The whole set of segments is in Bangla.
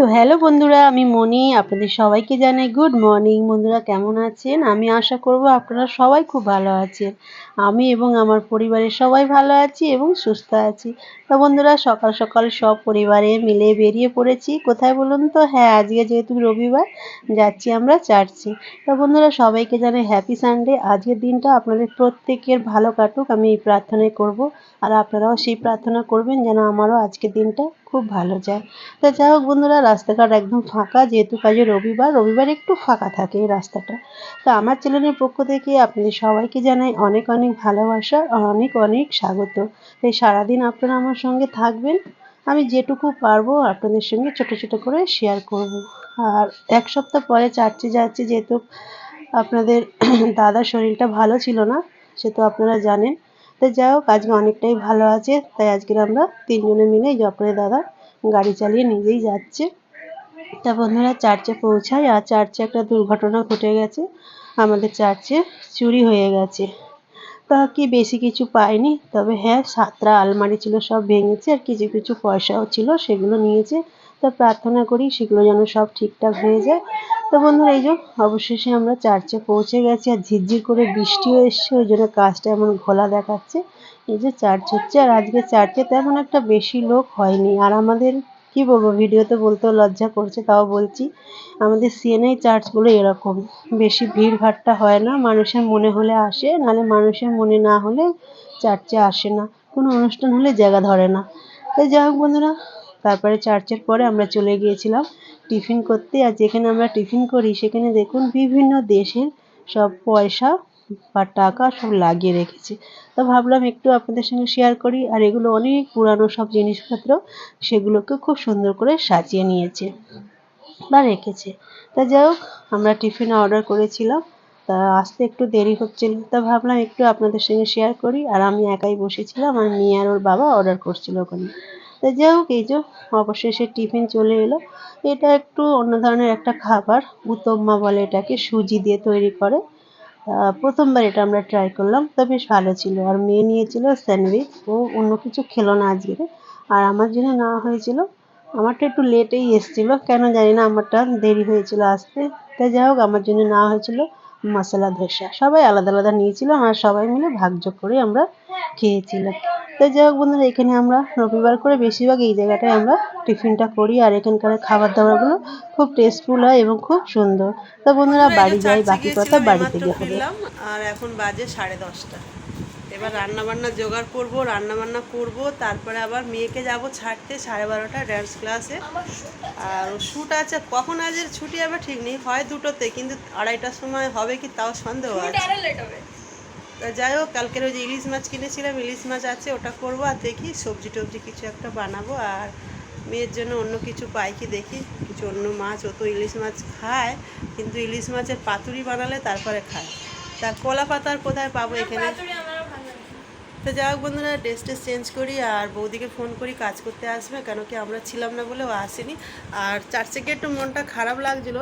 তো হ্যালো বন্ধুরা, আমি মনি, আপনাদের সবাইকে জানাই গুড মর্নিং বন্ধুরা কেমন আছেন? আমি আশা করব আপনারা সবাই খুব ভালো আছেন। আমি এবং আমার পরিবারের সবাই ভালো আছি এবং সুস্থ আছি। তো বন্ধুরা, সকাল সকাল সব পরিবারে মিলে বেরিয়ে পড়েছি। কোথায় বলুন তো? হ্যাঁ আজকে যেহেতু রবিবার, যাচ্ছি আমরা চার্চে। তো বন্ধুরা, সবাইকে জানাই হ্যাপি সানডে আজকের দিনটা আপনাদের প্রত্যেকের ভালো কাটুক। আমি এই প্রার্থনাই করব। আর আপনারাও সেই প্রার্থনা করবেন যেন আমারও আজকের দিনটা খুব ভালো যায়। তো যাই হোক বন্ধুরা, রাস্তাঘাট একদম ফাঁকা। যেহেতু কাজে রবিবার রবিবার একটু ফাঁকা থাকে এই রাস্তাটা। তো আমার চ্যানেলের পক্ষ থেকে আপনাদের সবাইকে জানাই অনেক অনেক ভালোবাসা আর অনেক অনেক স্বাগত। তাই সারাদিন আপনারা আমার সঙ্গে থাকবেন। আমি যেটুকু পারব আপনাদের সঙ্গে ছোট ছোট করে শেয়ার করব। আর এক সপ্তাহ পরে চার্চে যাচ্ছি যেহেতু আপনাদের দাদার শরীরটা ভালো ছিল না, সে তো আপনারা জানেন। তো যাই হোক, আজকে অনেকটাই ভালো আছে। তাই আজকের আমরা তিনজনে মিলে এই দাদা গাড়ি চালিয়ে নিজেই যাচ্ছে। তা বন্ধুরা, চার্চে পৌঁছায় আর চার্চে একটা দুর্ঘটনা ঘটে গেছে। আমাদের চার্চে চুরি হয়ে গেছে। কি বেশি কিছু পাইনি তবে হ্যাঁ সাতটা আলমারি ছিল, সব ভেঙেছে আর কিছু কিছু পয়সাও ছিল, সেগুলো নিয়েছে। তা প্রার্থনা করি সেগুলো যেন সব ঠিকঠাক হয়ে যায়। তো বন্ধুরা, এই যে অবশেষে আমরা চার্চে পৌঁছে গেছি আর ঝিরঝির করে বৃষ্টিও এসছে, ওই জন্য কাজটা এমন ঘোলা দেখাচ্ছে। এই যে চার্চ হচ্ছে, আর আজকে চার্চে তেমন একটা বেশি লোক হয়নি। আর আমাদের কি বলব, ভিডিওতে বলতেও লজ্জা করছে, তাও বলছি। আমাদের সিএনআই চার্চগুলো এরকম। বেশি ভিড় ভাট্টা হয় না, মানুষের মনে হলে আসে, নাহলে মানুষের মনে না হলে চার্চে আসে না। কোনো অনুষ্ঠান হলে জায়গা ধরে না। তাই যাই হোক বন্ধুরা, তারপরে চার্চের পরে আমরা চলে গিয়েছিলাম টিফিন করতে। আর যেখানে আমরা টিফিন করি, সেখানে দেখুন বিভিন্ন দেশের সব পয়সা বা টাকা সব লাগিয়ে রেখেছে। তো ভাবলাম একটু আপনাদের সঙ্গে শেয়ার করি আর এগুলো অনেক পুরানো সব জিনিসপত্র সেগুলোকে খুব সুন্দর করে সাজিয়ে নিয়েছে বা রেখেছে। তা যাই হোক, আমরা টিফিন অর্ডার করেছিলাম। তা আসতে একটু দেরি হচ্ছিল। তা ভাবলাম একটু আপনাদের সঙ্গে শেয়ার করি আর আমি একাই বসেছিলাম আর মেয়ে আর ওর বাবা অর্ডার করছিল ওখানে। তা যাই হোক, এই যে অবশেষে টিফিন চলে এলো। এটা একটু অন্য ধরনের একটা খাবার, উতম্মা বলে এটাকে, সুজি দিয়ে তৈরি করে। প্রথমবার এটা আমরা ট্রাই করলাম, তো বেশ ভালো ছিল। আর মেয়ে নিয়েছিল স্যান্ডউইচ ও অন্য কিছু খেলো না আজকে। আর আমার জন্য নেওয়া হয়েছিল, আমারটা একটু লেটেই এসেছিল, কেন জানি না, আমারটা দেরি হয়েছিল আসতে। তাই যাই হোক, আমার জন্য নেওয়া হয়েছিল। মশলা ধোসা সবাই আলাদা আলাদা নিয়েছিল আর সবাই মিলে ভাগযোগ করে আমরা খেয়েছিলাম তো যাই হোক বন্ধুরা এখানে আমরা রবিবার করে বেশিরভাগ এই জায়গাটায় আমরা টিফিনটা করি আর এখানকার খাবার দাবারগুলো খুব টেস্টফুল হয় এবং খুব সুন্দর। তো বন্ধুরা বাড়ি যাই বাকি কথা বাড়িতে গিয়ে আর এখন বাজে সাড়ে দশটা। এবার রান্না বান্না জোগাড় করব রান্না বান্না করব তারপরে আবার মেয়েকে যাব ছাড়তে সাড়ে বারোটা ড্যান্স ক্লাসে আর শ্যুট আছে কখন আজের ছুটি হবে ঠিক নেই হয় দুটোতে কিন্তু আড়াইটার সময় হবে কি তাও সন্দেহ আছে। তা যাই হোক কালকের ওই যে ইলিশ মাছ কিনেছিলাম ইলিশ মাছ আছে ওটা করব আর দেখি সবজি টবজি কিছু একটা বানাবো। আর মেয়ের জন্য অন্য কিছু পাই কি দেখি কিছু অন্য মাছ ও তো ইলিশ মাছ খায় কিন্তু ইলিশ মাছের পাতুরি বানালে তারপরে খায়। তা কলা পাতার কোথায় পাবো এখানে? তো যাই হোক বন্ধুরা ড্রেস টেস চেঞ্জ করি আর বৌদিকে ফোন করি কাজ করতে আসবে কেন কি আমরা ছিলাম না বলেও আসেনি। আর চার্চে গিয়ে একটু মনটা খারাপ লাগছিল।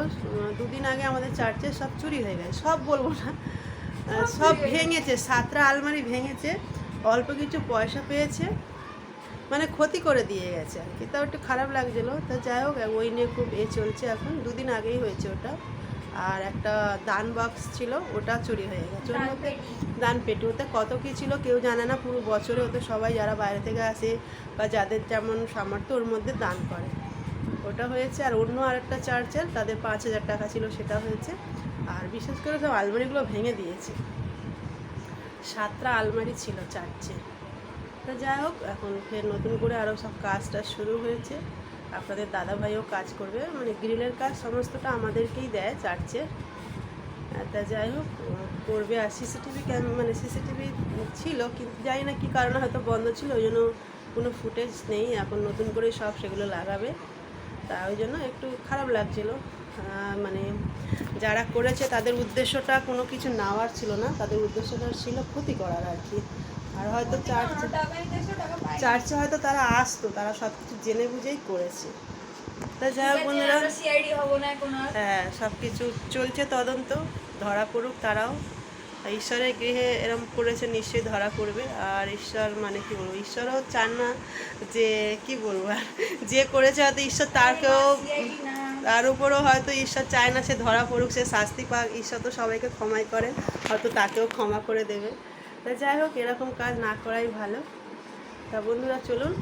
দুদিন আগে আমাদের চার্চে সব চুরি হয়ে গেছে সব বলব না। সব ভেঙেছে সাতটা আলমারি ভেঙেছে অল্প কিছু পয়সা পেয়েছে মানে ক্ষতি করে দিয়ে গেছে আর কি। তাও একটু খারাপ লাগছিল। তা যাই হোক ওই নিয়ে খুব এ চলছে এখন দুদিন আগেই হয়েছে ওটা। আর একটা দান বক্স ছিল ওটা চুরি হয়ে গেছে। ওর মধ্যে দান পেটি ওতে কত কী ছিল কেউ জানে না পুরো বছরে ওতে সবাই যারা বাইরে থেকে আসে বা যাদের যেমন সামর্থ্য ওর মধ্যে দান করে। ওটা হয়েছে আর অন্য আরেকটা চার্চের তাদের পাঁচ হাজার টাকা ছিল সেটা হয়েছে। আর বিশেষ করে সব আলমারিগুলো ভেঙে দিয়েছে। সাতটা আলমারি ছিল চার্চে তা যাই হোক এখন ফের নতুন করে আরও সব কাজটা শুরু হয়েছে। আপনাদের দাদাভাইও কাজ করবে। মানে গ্রিলের কাজ সমস্তটা আমাদেরকেই দেয় চার্চে তা যাই হোক করবে। আর সিসিটিভি ক্যাম মানে সিসিটিভি ছিল কিন্তু জানি না কী কারণে হয়তো বন্ধ ছিল ওই জন্য কোনো ফুটেজ নেই। এখন নতুন করে সব সেগুলো লাগাবে। তা ওই জন্য একটু খারাপ লাগছিল। মানে যারা করেছে তাদের উদ্দেশ্যটা কোনো কিছু নেওয়ার ছিল না। তাদের উদ্দেশ্যটা ছিল ক্ষতি করার আর কি। আর হয়তো চার্চ চার্চে হয়তো তারা আসতো তারা সব কিছু জেনে বুঝেই করেছে। তা যাই হোক বন্ধুরা। হ্যাঁ সব কিছু চলছে তদন্ত ধরা পড়ুক তারাও। ঈশ্বরের গৃহে এরম করেছে নিশ্চয়ই ধরা পড়বে। আর ঈশ্বর মানে কি বলব? ঈশ্বরও চান না যে কি বলব আর? যে করেছে হয়তো ঈশ্বর তারকেও তার উপরও হয়তো ঈশ্বর চায় না সে ধরা পড়ুক সে শাস্তি পাক। ঈশ্বর তো সবাইকে ক্ষমাই করেন হয়তো তাকেও ক্ষমা করে দেবে। তা যাই হোক এরকম কাজ না করাই ভালো। তা বন্ধুরা চলুন,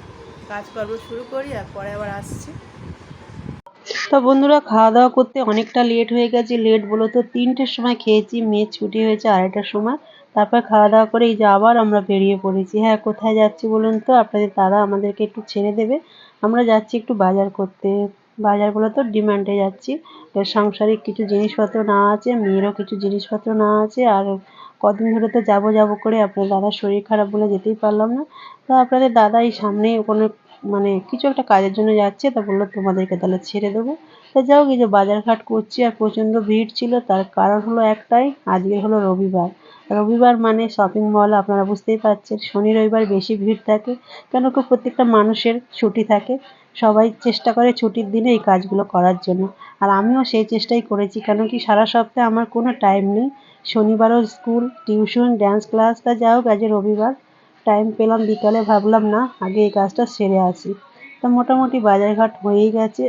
কাজকর্ম শুরু করি আর পরে আবার আসছি। তো বন্ধুরা, খাওয়া দাওয়া করতে অনেকটা লেট হয়ে গেছে লেট বলো তো, তিনটের সময় খেয়েছি, মেয়ের ছুটি হয়েছে আড়াইটার সময়। তারপর খাওয়া দাওয়া করে এই যে আবার আমরা বেরিয়ে পড়েছি। হ্যাঁ কোথায় যাচ্ছি বলুন তো? আপনাদের দাদা আমাদেরকে একটু ছেড়ে দেবে। আমরা যাচ্ছি একটু বাজার করতে। বাজার বলো তো ডিমান্ডে যাচ্ছি। সাংসারিক কিছু জিনিসপত্র না আছে, মেয়েরও কিছু জিনিসপত্র না আছে, আর কদিন ধরে তো যাব যাব করে আপনার দাদার শরীর খারাপ বলে যেতেই পারলাম না। তো আপনাদের দাদা এই সামনে কোনো মানে কিছু একটা কাজের জন্য যাচ্ছে তা বলল তোমাদেরকে তাহলে ছেড়ে দেবো। তো যাও এই যে বাজারঘাট করছি আর প্রচণ্ড ভিড় ছিল, তার কারণ হলো একটাই, আজকে হলো রবিবার। রবিবার মানে শপিং মল আপনারা বুঝতেই পারছেন, শনি রবিবার বেশি ভিড় থাকে, কেন কি প্রত্যেকটা মানুষের ছুটি থাকে। সবাই চেষ্টা করে ছুটির দিনে এই কাজগুলো করার জন্য। আর আমিও সেই চেষ্টাই করেছি কেন কি সারা সপ্তাহে আমার কোনো টাইম নেই। শনিবারও স্কুল টিউশন ড্যান্স ক্লাস তা যা হোক, আজ রবিবার টাইম পেলাম, বিকালে ভাবলাম, না, আগে এই কাজটা সেরে আসি। তা মোটামুটি বাজারঘাট হয়েই গেছে।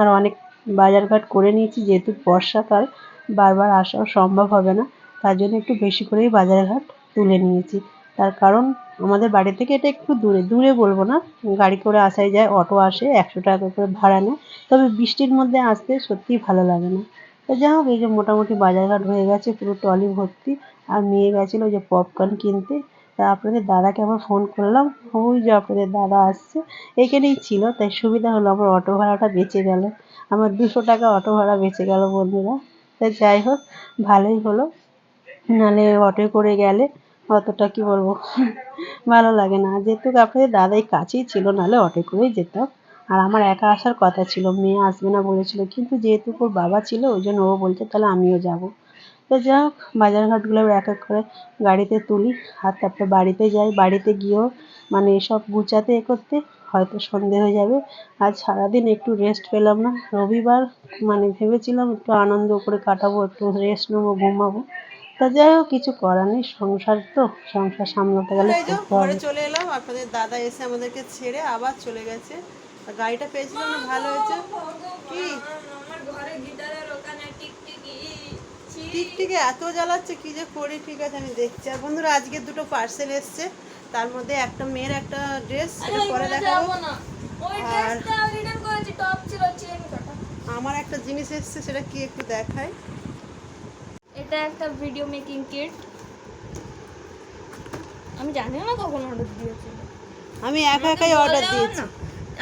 আর অনেক বাজারঘাট করে নিয়েছি, যেহেতু বর্ষাকাল, বারবার আসাও সম্ভব হবে না। তার জন্য একটু বেশি করেই বাজারঘাট তুলে নিয়েছি। তার কারণ আমাদের বাড়ি থেকে এটা একটু দূরে দূরে বলব না। গাড়ি করে আসাই যায়, অটো আসে, একশো টাকা করে ভাড়া নেয়। তবে বৃষ্টির মধ্যে আসতে সত্যিই ভালো লাগে না। তো যাই হোক, এই যে মোটামুটি বাজারঘাট হয়ে গেছে, পুরো ট্রলি ভর্তি। আর মেয়ে গেছিল যে পপকর্ন কিনতে। তা আপনাদের দাদাকে আবার ফোন করলাম। ওই যে আপনাদের দাদা আসছে। এখানেই ছিল, তাই সুবিধা হলো আমার অটো ভাড়াটা বেঁচে গেল। আমার দুশো টাকা অটো ভাড়া বেঁচে গেল বন্ধুরা। তা যাই হোক, ভালোই হলো। নাহলে অটোয় করে গেলে অতটা কি বলব? ভালো লাগে না। যেহেতু আপনাদের দাদাই কাছেই ছিল, নাহলে অটো করেই যেতাম আর আমার একা আসার কথা ছিল, মেয়ে আসবে না বলেছিল। কিন্তু যেহেতু ওর বাবা ছিল, ওই জন্য ও বলছে, তাহলে আমিও যাব। তো যাই হোক, বাজারঘাটগুলো এক এক করে গাড়িতে তুলি। আর তারপরে বাড়িতে যাই। বাড়িতে গিয়েও মানে সব গুছাতে এ করতে হয়তো সন্ধে হয়ে যাবে। আজ সারাদিন একটু রেস্ট পেলাম না। রবিবার মানে ভেবেছিলাম একটু আনন্দ করে কাটাবো, একটু রেস্ট নেব, ঘুমাবো। তা যাই হোক কিছু করার নেই সংসার তো সংসার সামলাতে গেলে ঘরে চলে এলাম আপনাদের দাদা এসে আমাদেরকে ছেড়ে আবার চলে গেছে। গাড়িটা পেয়েছিলাম না ভালো হয়েছে। কি? টিকটিকি এত জ্বালাচ্ছে কি যে করি ঠিক আছে আমি দেখছি। আর বন্ধুরা আজকে দুটো পার্সেল এসছে তার মধ্যে একটা মেয়ের একটা ড্রেস সেটা পরে দেখাবো। আর- আমার একটা জিনিস এসছে সেটা কি একটু দেখাই? এটা একটা ভিডিও মেকিং কিট আমি জানি না কখন অর্ডার দিয়েছিল আমি একা একাই অর্ডার দিয়েছি।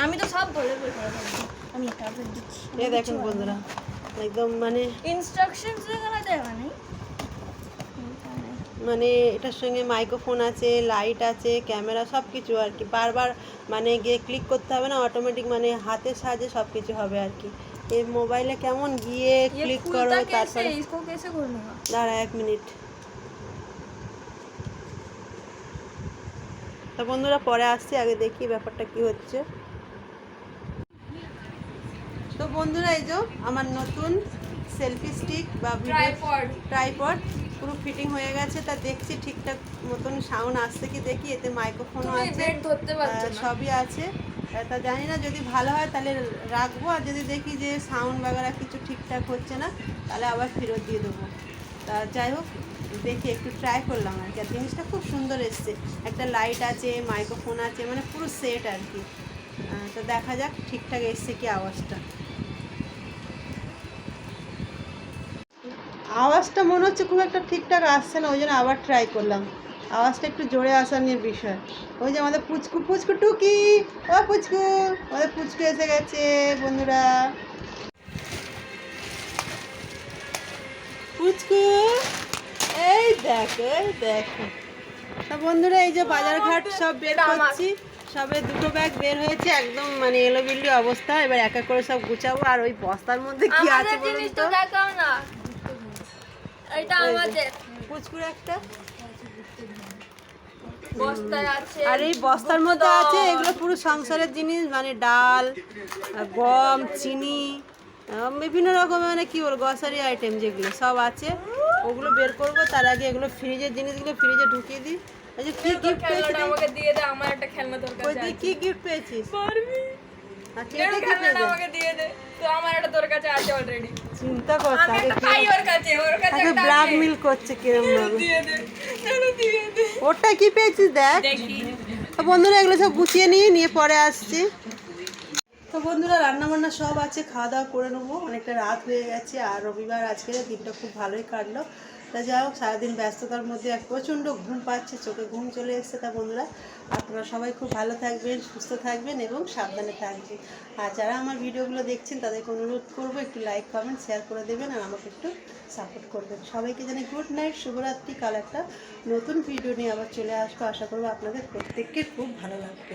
আমি তো সব বলে বলে। আমি তারপর দিচ্ছি। এই দেখুন বন্ধুরা একদম মানে ইনস্ট্রাকশনস এখানে দেওয়া নেই। মানে এটার সঙ্গে মাইক্রোফোন আছে লাইট আছে ক্যামেরা সব কিছু আর কি। বারবার মানে গিয়ে ক্লিক করতে হবে না অটোমেটিক মানে হাতের সাহায্যে সব কিছু হবে আর কি। এই মোবাইলে কেমন গিয়ে ये ক্লিক করো खुलता कैसे তারপরে है? इसको कैसे खोलने का দাঁড়া এক মিনিট তা বন্ধুরা পরে আসছি আগে দেখি ব্যাপারটা কি হচ্ছে তো বন্ধুরা এই যে আমার নতুন সেলফি স্টিক বা Tripod. ট্রাইপড পুরো ফিটিং হয়ে গেছে তা দেখছি ঠিকঠাক মতন সাউন্ড আসছে কি দেখি এতে মাইক্রোফোনও তুমি আছে বেড ধরতে পারছো আহ, না সবই আছে আহ, তা জানি না, যদি ভালো হয় তাহলে রাখব, আর যদি দেখি যে সাউন্ড বাগেরা কিছু ঠিকঠাক হচ্ছে না, তাহলে আবার ফেরত দিয়ে দেবো। তা যাই হোক, দেখি, একটু ট্রাই করলাম আর কি। আর জিনিসটা খুব সুন্দর এসছে। একটা লাইট আছে মাইক্রোফোন আছে মানে পুরো সেট আর কি। তো দেখা যাক, ঠিকঠাক এসছে কি আওয়াজটা। আওয়াজটা মনে হচ্ছে খুব একটা ঠিকঠাক আসছে না, ওই জন্য আবার ট্রাই করলাম। আওয়াজটা একটু জোরে আসার নিয়ে বিষয়। ওই যে আমাদের পুচকু পুচকু টুকি। ও পুচকু আমাদের পুচকু এসে গেছে বন্ধুরা। পুচকু এই দেখো এই দেখো। তা বন্ধুরা এই যে বাজারঘাট সব বের করছি। সবে দুটো ব্যাগ বের হয়েছে একদম মানে এলোবিল্লি অবস্থা। এবার এক এক করে সব গুছাবো। আর ওই বস্তার মধ্যে কি আছে বলুন তো? দেখাও না। এটা। আমাদের। পুচকুর একটা। আর এই বস্তার মধ্যে আছে এগুলো পুরো সংসারের জিনিস মানে ডাল গম চিনি বিভিন্ন রকমের মানে কি বলব গ্রসারি আইটেম যেগুলো সব আছে। ওগুলো বের করব তার আগে এগুলো ফ্রিজের জিনিসগুলো ফ্রিজে ঢুকিয়ে দিই। যে কি গিফট পেয়েছিস আমাকে দিয়ে দে আমার একটা খেলনা দরকার তুই কি গিফট পেয়েছিস? পারবি? আচ্ছা এটা আমাকে দিয়ে দে তো আমার একটা তোর কাছে আছে অলরেডি চিন্তা কর আমি তাকে একটা ওর কাছে ওর কাছে একটা ব্ল্যাকমেল করছে কিরম দিয়ে দে। ওটা কি পেয়েছিস দেখ। বন্ধুরা এগুলো সব গুছিয়ে নিয়ে নিয়ে পরে আসছি। তো বন্ধুরা রান্না বান্না সব আছে খাওয়া দাওয়া করে নেব। অনেকটা রাত হয়ে গেছে আর রবিবার আজকে দিনটা খুব ভালোই কাটলো। তা যাই হোক, সারাদিন ব্যস্ততার মধ্যে এক প্রচণ্ড ঘুম পাচ্ছে, চোখে ঘুম চলে এসছে তা বন্ধুরা। আপনারা সবাই খুব ভালো থাকবেন, সুস্থ থাকবেন এবং সাবধানে থাকবেন। আর যারা আমার ভিডিওগুলো দেখছেন, তাদেরকে অনুরোধ করব একটু লাইক কমেন্ট শেয়ার করে দেবেন আর আমাকে একটু সাপোর্ট করবেন। সবাইকে জানাই গুড নাইট শুভরাত্রি। কাল একটা নতুন ভিডিও নিয়ে আবার চলে আসব। আশা করব আপনাদের প্রত্যেককে খুব ভালো লাগবে।